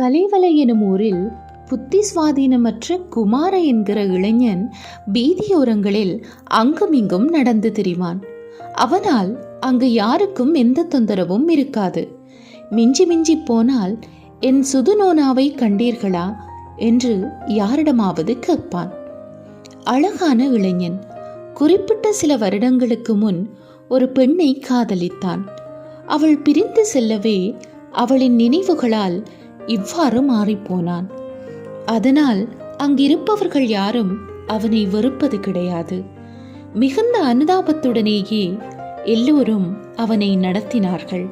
கலைவலை எனும் ஊரில் புத்தி சுவாதீனமற்ற குமார என்கிற இளைஞன் வீதியோரங்களில் அங்குமிங்கும் நடந்து திரிவான். அவனால் அங்கு யாருக்கும் எந்த தொந்தரவும் இருக்காது. மிஞ்சி மிஞ்சி போனால் என் சுதுநோனாவை கண்டீர்களா என்று யாரிடமாவது கேட்பான். அழகான இளைஞன். குறிப்பிட்ட சில வருடங்களுக்கு முன் ஒரு பெண்ணை காதலித்தான். அவள் பிரிந்து செல்லவே அவளின் நினைவுகளால் இவ்வாறு மாறிப்போனான். அதனால் அங்கிருப்பவர்கள் யாரும் அவனை வெறுப்பது கிடையாது. மிகுந்த அனுதாபத்துடனேயே எல்லோரும் அவனை நடத்தினார்கள்.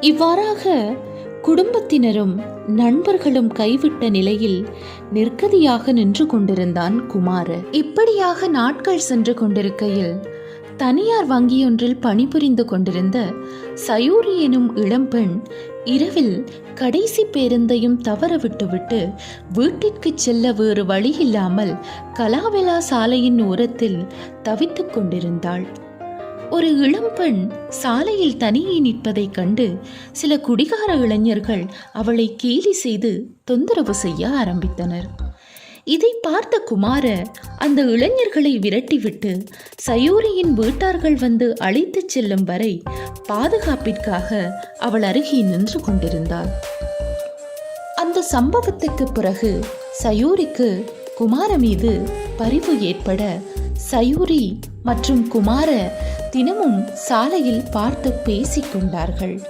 இவ்வாறாக குடும்பத்தினரும் நண்பர்களும் கைவிட்ட நிலையில் நிற்கதியாக நின்று கொண்டிருந்தான் குமார. இப்படியாக நாட்கள் சென்று கொண்டிருக்கையில் தனியார் வங்கியொன்றில் பணிபுரிந்து கொண்டிருந்த சயூரி எனும் இளம்பெண் இரவில் கடைசி பேருந்தையும் தவற விட்டுவிட்டு வீட்டிற்கு செல்ல வேறு வழியில்லாமல் கலாவிலா சாலையின் ஓரத்தில் தவித்துக் கொண்டிருந்தாள். ஒரு இளம்பெண் சாலையில் தனியே நிற்பதைக் கண்டு சில குடிகார இளைஞர்கள் அவளை கேலி செய்து தொந்தரவு செய்ய ஆரம்பித்தனர். இதை பார்த்த குமார அந்த இளைஞர்களை விரட்டிவிட்டு சயூரியின் வீட்டார்கள் வந்து அழைத்துச் செல்லும் வரை பாதுகாப்பிற்காக அவள் அருகே நின்று கொண்டிருந்தாள். அந்த சம்பவத்துக்கு பிறகு சயூரிக்கு குமார மீது பரிவு ஏற்பட சயூரி மற்றும் குமார தினமும் சாலையில் பார்த்து பேசிக் கொண்டார்கள்.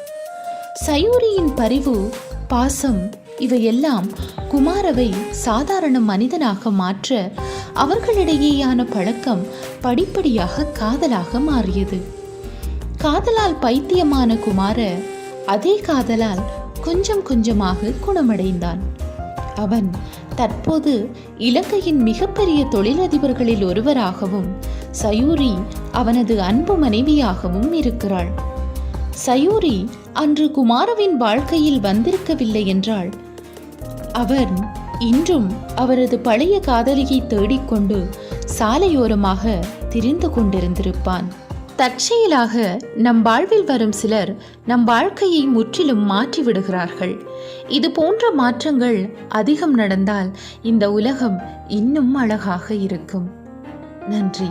சயூரியின் பரிவு பாசம் இவையெல்லாம் குமாரவை சாதாரண மனிதனாக மாற்ற அவர்களிடையேயான பழக்கம் படிப்படியாக காதலாக மாறியது. காதலால் பைத்தியமான குமார அதே காதலால் கொஞ்சம் கொஞ்சமாக குணமடைந்தான். அவன் தற்போது இலங்கையின் மிகப்பெரிய தொழிலதிபர்களில் ஒருவராகவும் சயூரி அவனது அன்பு மனைவியாகவும் இருக்கிறாள். சயூரி அன்று குமாரவின் வாழ்க்கையில் வந்திருக்கவில்லை என்றால் அவர் இன்றும் அவரது பழைய காதலியை தேடிக்கொண்டு சாலையோரமாக திரிந்து கொண்டிருந்திருப்பான். தற்செயலாக நம் வாழ்வில் வரும் சிலர் நம் வாழ்க்கையை முற்றிலும் மாற்றி விடுகிறார்கள் இது போன்ற மாற்றங்கள் அதிகம் நடந்தால் இந்த உலகம் இன்னும் அழகாக இருக்கும். நன்றி.